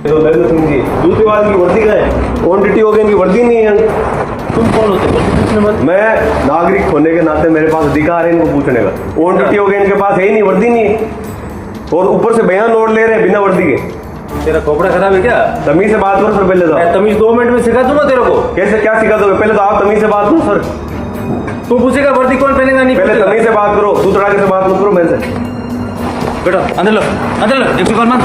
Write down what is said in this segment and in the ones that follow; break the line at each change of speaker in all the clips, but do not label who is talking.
तो नरेंद्र सिंह जी दूसरी बात इनकी वर्दी का है ड्यूटी हो गई इनकी वर्दी नहीं है
तुम कौन होते हो
मैं नागरिक होने के नाते मेरे पास अधिकार है इनको पूछने का ड्यूटी हो गई इनके पास है ही नहीं वर्दी नहीं है और ऊपर से बयान नोट ले रहे हैं बिना वर्दी के
तेरा कपड़ा खराब है क्या
तमीज से बात करो सर पहले तो
मैं तमीज दो मिनट में सिखा दूँगा तेरे को
कैसे क्या सिखा दोगे पहले तो आप तमीज से बात करो सर
तू पूछेगा वर्दी कौन पहनेगा नहीं
पहले तमीज से बात करो तू तड़ाके से बात मत करो मेरे से
बेटा अंदर लो अंदर लो एक कॉल मत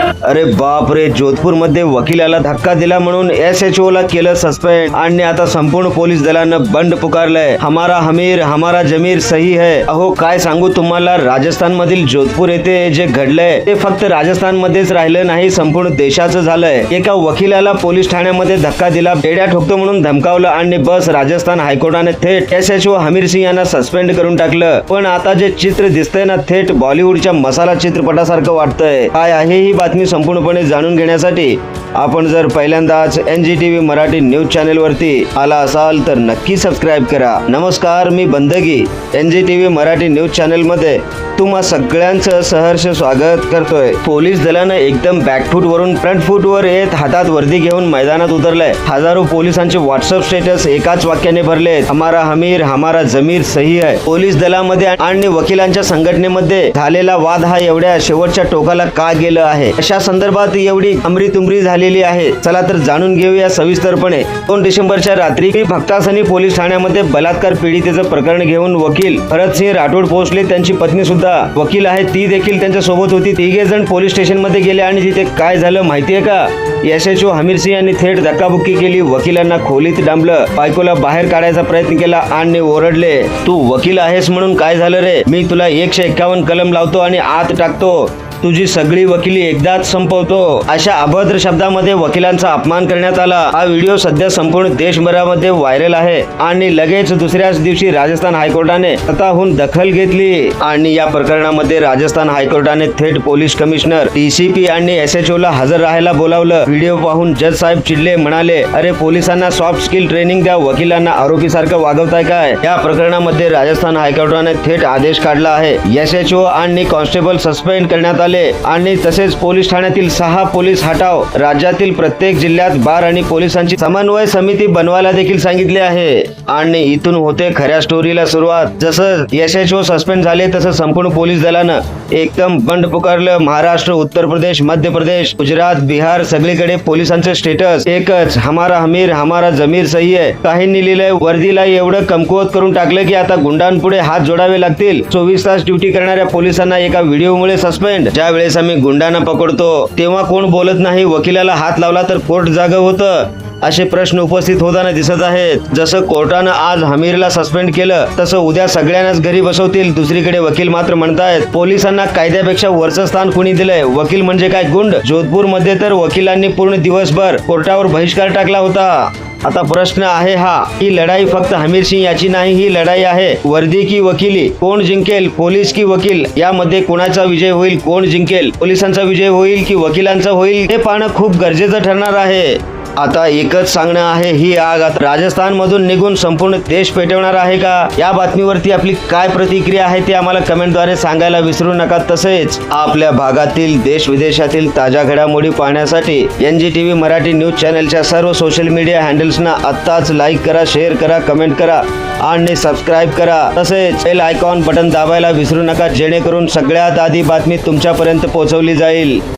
अरे बाप रे जोधपूरमध्ये वकिलाला धक्का दिला म्हणून एस एच ओ ला केलं सस्पेंड आणि आता संपूर्ण पोलीस दलानं बंड पुकारलंय. हमारा हमीर हमारा जमीर सही है. अहो काय सांगू तुम्हाला? राजस्थान मधील जोधपूर येथे जे घडलंय ते फक्त राजस्थान मध्येच राहिलं नाही संपूर्ण देशाचं झालंय. एका वकिलाला पोलीस ठाण्यामध्ये धक्का दिला बेड्या ठोकतो म्हणून धमकावलं आणि बस राजस्थान हायकोर्टाने थेट S H O Hamir Singh यांना सस्पेंड करून टाकलं. पण आता जे चित्र दिसतंय ना थेट बॉलिवूडच्या मसाला चित्रपटासारखं वाटतंय. काय आहे ही बातमी संपूर्णपणे जाणून घेण्यासाठी आपण जर पहिल्यांदाच N G T V Marathi news चॅनेलवरती आला असाल तर नक्की सबस्क्राईब करा. नमस्कार मी Bandagi. N G T V Marathi news चॅनेलमध्ये तुम्हा सगळ्यांचं सहर्ष स्वागत करतोय. पोलीस दलानं एकदम बॅकफूट वरून फ्रंट फूट वर येत हातात वर्दी घेऊन मैदानात उतरलंय. हजारो पोलिसांचे व्हॉट्सअप स्टेटस एकाच वाक्याने भरले हमारा हमीर हमारा जमीर सही आहे पोलीस दलामध्ये आणि वकिलांच्या संघटनेमध्ये झालेला वाद हा एवढ्या शेवटच्या टोकाला का गेलं आहे? अशा संदर्भात एवढी अमरी तुमरी झालेली आहे. चला तर जाणून घेऊया सविस्तरपणे. दोन डिसेंबरच्या रात्री भक्तासनी पोलीस ठाण्यामध्ये बलात्कार पीडितेचं प्रकरण घेऊन वकील भरतसिंह राठोड पोहोचले. त्यांची पत्नी सुद्धा वकील आहे ती देखील त्यांच्यासोबत होती. तिघे जण पोलीस स्टेशनमध्ये गेले आणि तिथे काय झालं माहितीये का? S H O Hamir Singh यांनी थेट धक्काबुक्की केली. वकिलांना खोलीत डांबलं. बायकोला बाहेर काढायचा प्रयत्न केला. आणि ओरडले. तू वकील आहेस म्हणून काय झालं रे? मी तुला एकशे एक्कावन्न कलम लावतो आणि आत टाकतो. तुझी सगळी वकिली एकदाच संपवतो. अशा अभद्र शब्दामध्ये वकिलांचा अपमान करण्यात आला. हा व्हिडिओ सध्या संपूर्ण देशभरामध्ये व्हायरल आहे. आणि लगेच दुसऱ्याच दिवशी राजस्थान हायकोर्टाने स्वतःहून दखल घेतली. आणि या प्रकरणामध्ये राजस्थान हायकोर्टाने थेट पोलीस कमिशनर टीसीपी आणि एस एच ला हजर राहायला बोलावलं. व्हिडिओ पाहून जज साहेब चिडले म्हणाले अरे पोलिसांना सॉफ्ट स्किल ट्रेनिंग द्या वकिलांना आरोपीसारखं वागवताय काय? या प्रकरणामध्ये राजस्थान हायकोर्टाने थेट आदेश काढला आहे. एस एच ओ आणि कॉन्स्टेबल सस्पेंड करण्यात आले. आणि तसेच पोलीस ठाण्यातील सहा पोलीस हटाव राज्यातील प्रत्येक जिल्ह्यात बार आणि पोलिसांची समन्वय समिती बनवायला देखील सांगितले आहे. आणि इथून होते खऱ्या स्टोरीला सुरुवात. जसं एस एच ओ सस्पेंड झाले तसं संपूर्ण पोलीस दलानं एकदम बंड पुकारलं. महाराष्ट्र उत्तर प्रदेश मध्य प्रदेश गुजरात बिहार सगळीकडे पोलिसांचं स्टेटस. एकच हमारा हमीर हमारा जमीर सही आहे काहींनी लिहिलंय वर्दीला एवढं कमकुवत करून टाकलं की आता गुंडांपुढे हात जोडावे लागतील. चोवीस तास ड्युटी करणाऱ्या पोलिसांना एका व्हिडिओमुळे सस्पेंड. ज्या वेळेस आम्ही गुंडांना पकडतो तेव्हा कोण बोलत नाही वकिलाला हात लावला तर कोर्ट जाग होतं. असे प्रश्न उपस्थित होताना दिसत आहेत. जसं कोर्टानं आज हमीरला सस्पेंड केलं तसं उद्या सगळ्यांनाच घरी बसवतील. दुसरीकडे वकील मात्र म्हणतायत पोलिसांना कायद्यापेक्षा वरचं स्थान कुणी दिलंय? वकील म्हणजे काय गुंड? जोधपूरमध्ये तर वकिलांनी पूर्ण दिवसभर कोर्टावर बहिष्कार टाकला होता. आता प्रश्न आहे हा ही लढाई फक्त हमीर सिंग याची नाही ही लढाई आहे वर्दी की वकिली? कोण जिंकेल? पोलीस की वकील? यामध्ये कोणाचा विजय होईल? कोण जिंकेल? पोलिसांचा विजय होईल की वकिलांचा होईल? हे पाहणं खूप गरजेचं ठरणार आहे. आता एकच सांगणं आहे ही आग आता राजस्थान मधून निघून संपूर्ण देश पेटवणार आहे का? या बातमीवरती आपली काय प्रतिक्रिया आहे ते आम्हाला कमेंटद्वारे सांगायला विसरू नका. तसेच आपल्या भागातील देश विदेशातील ताज्या घडामोडी पाहण्यासाठी N G T V Marathi news चॅनलच्या सर्व सोशल मीडिया हँडल्सना आत्ताच लाईक करा शेअर करा कमेंट करा आणि सबस्क्राईब करा. तसेच बेल आयकॉन बटन दाबायला विसरू नका जेणेकरून सगळ्यात आधी बातमी तुमच्यापर्यंत पोहोचवली जाईल.